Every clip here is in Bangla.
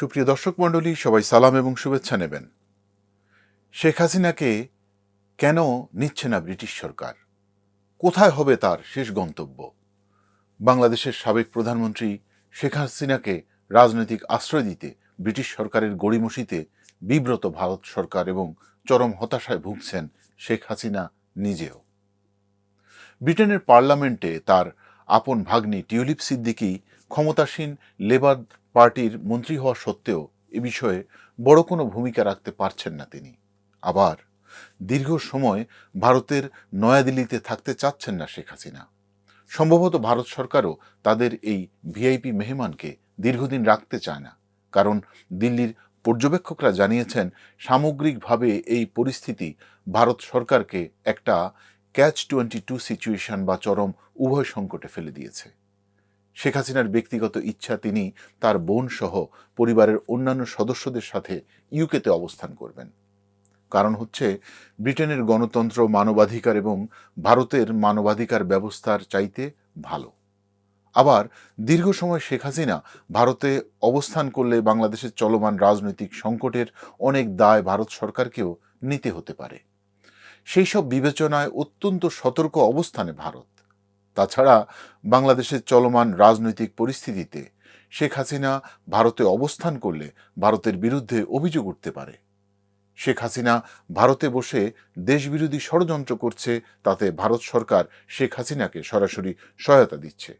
সুপ্রিয় দর্শক মণ্ডলী, সবাই সালাম এবং শুভেচ্ছা নেবেন। শেখ হাসিনাকে কেন নিচ্ছে না ব্রিটিশ সরকার? কোথায় হবে তার শেষ গন্তব্য? বাংলাদেশের সাবেক প্রধানমন্ত্রী শেখ হাসিনাকে রাজনৈতিক আশ্রয় দিতে, ব্রিটিশ সরকারের গড়িমসিতে বিব্রত ভারত সরকার এবং চরম হতাশায় ভুগছেন শেখ হাসিনা নিজেও। ব্রিটেনের পার্লামেন্টে তার আপন ভাগ্নি টিউলিপ সিদ্দিকি ক্ষমতাসীন লেবার পার্টির মন্ত্রী হওয়া সত্ত্বেও এ বিষয়ে বড় কোনো ভূমিকা রাখতে পারছেন না তিনি। আবার দীর্ঘ সময় ভারতের নয়াদিল্লিতে থাকতে চাচ্ছেন না শেখ হাসিনা। সম্ভবত ভারত সরকারও তাদের এই ভিআইপি মেহমানকে দীর্ঘদিন রাখতে চায় না। কারণ দিল্লির পর্যবেক্ষকরা জানিয়েছেন, সামগ্রিকভাবে এই পরিস্থিতি ভারত সরকারকে একটা ক্যাচ টোয়েন্টি টু সিচুয়েশন বা চরম উভয় সংকটে ফেলে দিয়েছে। শেখ হাসিনার ব্যক্তিগত ইচ্ছা তিনি তার বোন সহ পরিবারের অন্যান্য সদস্যদের সাথে ইউকেতে অবস্থান করবেন। কারণ হচ্ছে, ব্রিটেনের গণতন্ত্র, মানবাধিকার এবং ভারতের মানবাধিকার ব্যবস্থার চাইতে ভালো। আবার, দীর্ঘ সময় শেখ হাসিনা ভারতে অবস্থান করলে বাংলাদেশের চলমান রাজনৈতিক সংকটের অনেক দায় ভারত সরকারকেও নিতে হতে পারে। সেই সব বিবেচনায় অত্যন্ত সতর্ক অবস্থানে ভারত। তাছাড়া বাংলাদেশের চলমান রাজনৈতিক পরিস্থিতিতে শেখ হাসিনা ভারতে অবস্থান করলে ভারতের বিরুদ্ধে অভিযোগ উঠতে পারে। শেখ হাসিনা ভারতে বসে দেশবিরোধী ষড়যন্ত্র করছে, তাতে ভারত সরকার শেখ হাসিনাকে সরাসরি সহায়তা দিচ্ছে।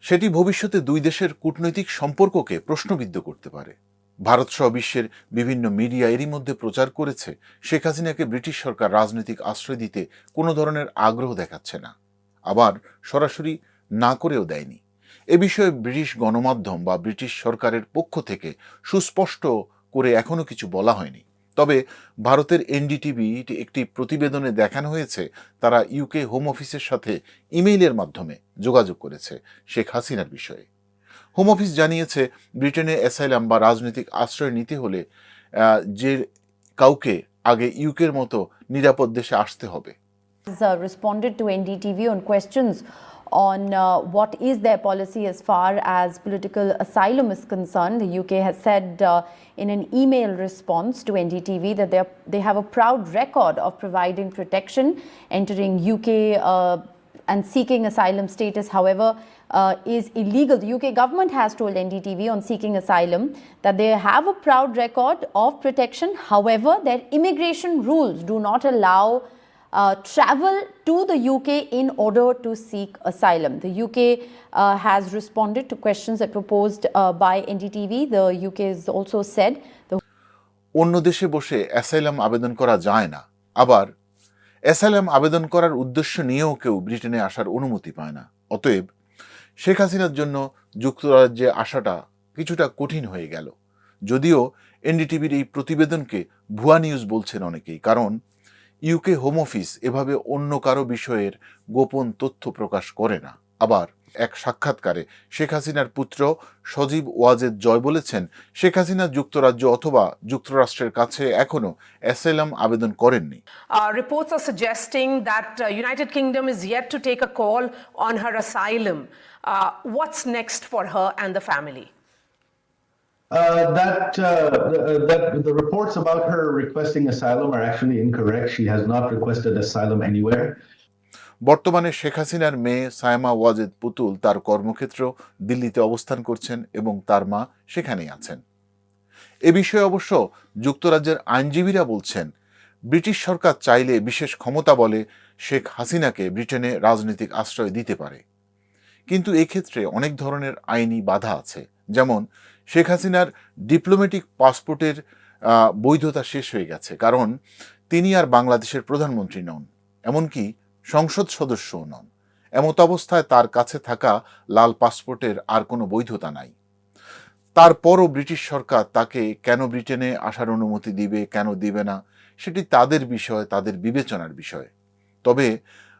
সেটি ভবিষ্যতে দুই দেশের কূটনৈতিক সম্পর্ককে প্রশ্নবিদ্ধ করতে পারে। ভারত সহ বিশ্বের বিভিন্ন মিডিয়া এরই মধ্যে প্রচার করেছে, শেখ হাসিনাকে ব্রিটিশ সরকার রাজনৈতিক আশ্রয় দিতে কোনো ধরনের আগ্রহ দেখাচ্ছে না। আবার সরাসরি না করেও দেয়নি। এ বিষয়ে ব্রিটিশ গণমাধ্যম বা ব্রিটিশ সরকারের পক্ষ থেকে সুস্পষ্ট করে এখনও কিছু বলা হয়নি। তবে ভারতের এনডিটিভি একটি প্রতিবেদনে দেখানো হয়েছে, তারা ইউকে হোম অফিসের সাথে ইমেইলের মাধ্যমে যোগাযোগ করেছে শেখ হাসিনার বিষয়ে। হোম অফিস জানিয়েছে, ব্রিটেনে অ্যাসাইলাম বা রাজনৈতিক আশ্রয় নিতে হলে যে কাউকে আগে ইউকের মতো নিরাপদ দেশে আসতে হবে। Uh, responded to NDTV on questions on uh, what is their policy as far as political asylum is concerned. The UK has said uh, in an email response to NDTV that they, they have a proud record of providing protection, entering UK uh, and seeking asylum status, however, uh, is illegal. The UK government has told NDTV on seeking asylum that they have a proud record of protection. However, their immigration rules do not allow uh, travel to the UK in order to seek asylum. The UK uh, has responded to questions that were posed uh, by NDTV. The UK has also said the অন্য দেশে বসে অ্যাসাইলাম আবেদন করা যায় না আবার অ্যাসাইলাম আবেদন করার উদ্দেশ্য নিয়েও কেউ ব্রিটেনে আসার অনুমতি পায় না অতএব শেখ হাসিনার জন্য যুক্তরাজ্যে আসাটা কিছুটা কঠিন হয়ে গেল যদিও এনডিটিভির এই প্রতিবেদনকে ভুয়া নিউজ বলছেন অনেকেই কারণ ইউকে হোম অফিস এভাবে অন্য কারও বিষয়ের গোপন তথ্য প্রকাশ করে না আবার এক সাক্ষাৎকারে শেখ হাসিনার পুত্র সজীব ওয়াজেদ জয় বলেছেন শেখ হাসিনা যুক্তরাজ্য অথবা যুক্তরাষ্ট্রের কাছে এখনও অ্যাসাইলাম আবেদন করেননি suggesting that uh, United Kingdom is yet to take a call on her asylum. Uh, what's next for her and the family? Uh, that, uh, uh, that the reports about her requesting asylum are actually incorrect. She has not requested asylum anywhere. বর্তমানে শেখ হাসিনার মেয়ে সায়মা ওয়াজেদ পুতুল তার কর্মক্ষেত্র দিল্লিতে অবস্থান করছেন এবং তার মা সেখানেই আছেন এ বিষয়ে অবশ্য যুক্তরাজ্যের আইনজীবীরা বলছেন ব্রিটিশ সরকার চাইলে বিশেষ ক্ষমতা বলে শেখ হাসিনাকে ব্রিটেনে রাজনৈতিক আশ্রয় দিতে পারে কিন্তু এক্ষেত্রে অনেক ধরনের আইনি বাধা আছে যেমন শেখ হাসিনার ডিপ্লোম্যাটিক পাসপোর্টের বৈধতা শেষ হয়ে গেছে। কারণ তিনি আর বাংলাদেশের প্রধানমন্ত্রী নন, এমনকি সংসদ সদস্যও নন। এমত অবস্থায় তার কাছে থাকা লাল পাসপোর্টের আর কোনো বৈধতা নাই। তারপরও ব্রিটিশ সরকার তাকে কেন ব্রিটেনে আসার অনুমতি দিবে, কেন দিবে না, সেটি তাদের বিষয়, তাদের বিবেচনার বিষয়। তবে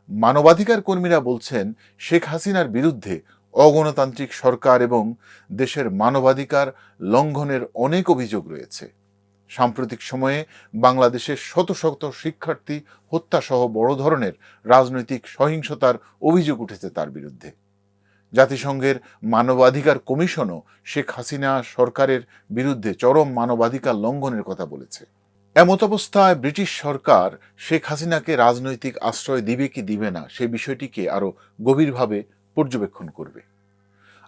মানবাধিকার কর্মীরা বলছেন, শেখ হাসিনার বিরুদ্ধে অগণতান্ত্রিক সরকার এবং দেশের মানবাধিকার লঙ্ঘনের অনেক অভিযোগ রয়েছে। সাম্প্রতিক সময়ে বাংলাদেশের শত শত শিক্ষার্থী হত্যাসহ বড় ধরনের রাজনৈতিক সহিংসতার অভিযোগ উঠেছে তার বিরুদ্ধে। জাতিসংঘের মানবাধিকার কমিশনও শেখ হাসিনা সরকারের বিরুদ্ধে চরম মানবাধিকার লঙ্ঘনের কথা বলেছে। এমত অবস্থায় ব্রিটিশ সরকার শেখ হাসিনাকে রাজনৈতিক আশ্রয় দিবে কি দিবে না সে বিষয়টিকে আরও গভীরভাবে পর্যবেক্ষণ করবে।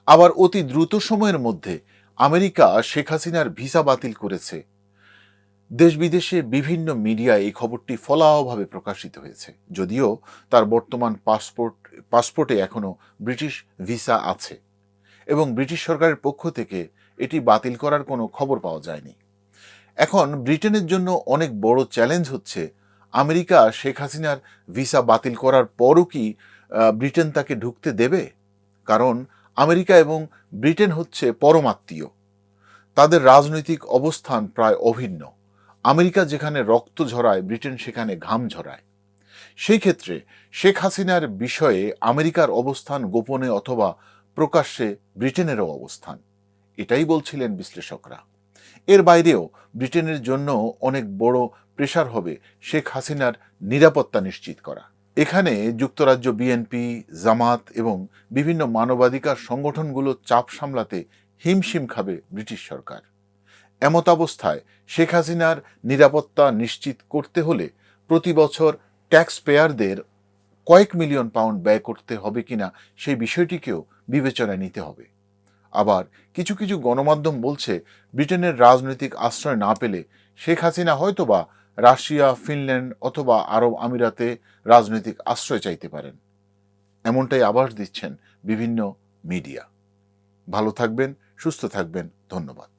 আবার অতি দ্রুত সময়ের মধ্যে আমেরিকা শেখ হাসিনার ভিসা বাতিল করেছে। দেশ বিদেশে বিভিন্ন মিডিয়ায় এই খবরটি ফলাওভাবে প্রকাশিত হয়েছে। যদিও তার বর্তমান পাসপোর্ট, পাসপোর্টে এখনও ব্রিটিশ ভিসা আছে এবং ব্রিটিশ সরকারের পক্ষ থেকে এটি বাতিল করার কোনো খবর পাওয়া যায়নি। এখন ব্রিটেনের জন্য অনেক বড় চ্যালেঞ্জ হচ্ছে, আমেরিকা শেখ হাসিনার ভিসা বাতিল করার পরও কি ব্রিটেন তাকে ঢুকতে দেবে, কারণ আমেরিকা এবং ব্রিটেন হচ্ছে পরমাত্মীয়। তাদের রাজনৈতিক অবস্থান প্রায় অভিন্ন। আমেরিকা যেখানে রক্ত ঝরায়, ব্রিটেন সেখানে ঘাম ঝরায়। সেই ক্ষেত্রে শেখ হাসিনার বিষয়ে আমেরিকার অবস্থান গোপনে অথবা প্রকাশ্যে ব্রিটেনেরও অবস্থান। এটাই বলছিলেন বিশ্লেষকরা। এর বাইরেও ব্রিটেনের জন্য অনেক বড় প্রেশার হবে শেখ হাসিনার নিরাপত্তা নিশ্চিত করা। এখানে যুক্তরাজ্য বিএনপি জামাত এবং বিভিন্ন মানবাধিকার সংগঠনগুলো চাপ সামলাতে হিমশিম খাবে ব্রিটিশ সরকার। এমত অবস্থায় শেখ হাসিনার নিরাপত্তা নিশ্চিত করতে হলে প্রতি বছর ট্যাক্স পেয়ারদের কয়েক মিলিয়ন পাউন্ড ব্যয় করতে হবে কিনা সেই বিষয়টিকেও বিবেচনায় নিতে হবে। আবার কিছু কিছু গণমাধ্যম বলছে, ব্রিটেনের রাজনৈতিক আশ্রয় না পেলে শেখ হাসিনা হয়তোবা রাশিয়া, ফিনল্যান্ড অথবা আরব আমিরাতে রাজনৈতিক আশ্রয় চাইতে পারেন। এমনটাই আভাস দিচ্ছেন বিভিন্ন মিডিয়া। ভালো থাকবেন, সুস্থ থাকবেন। ধন্যবাদ।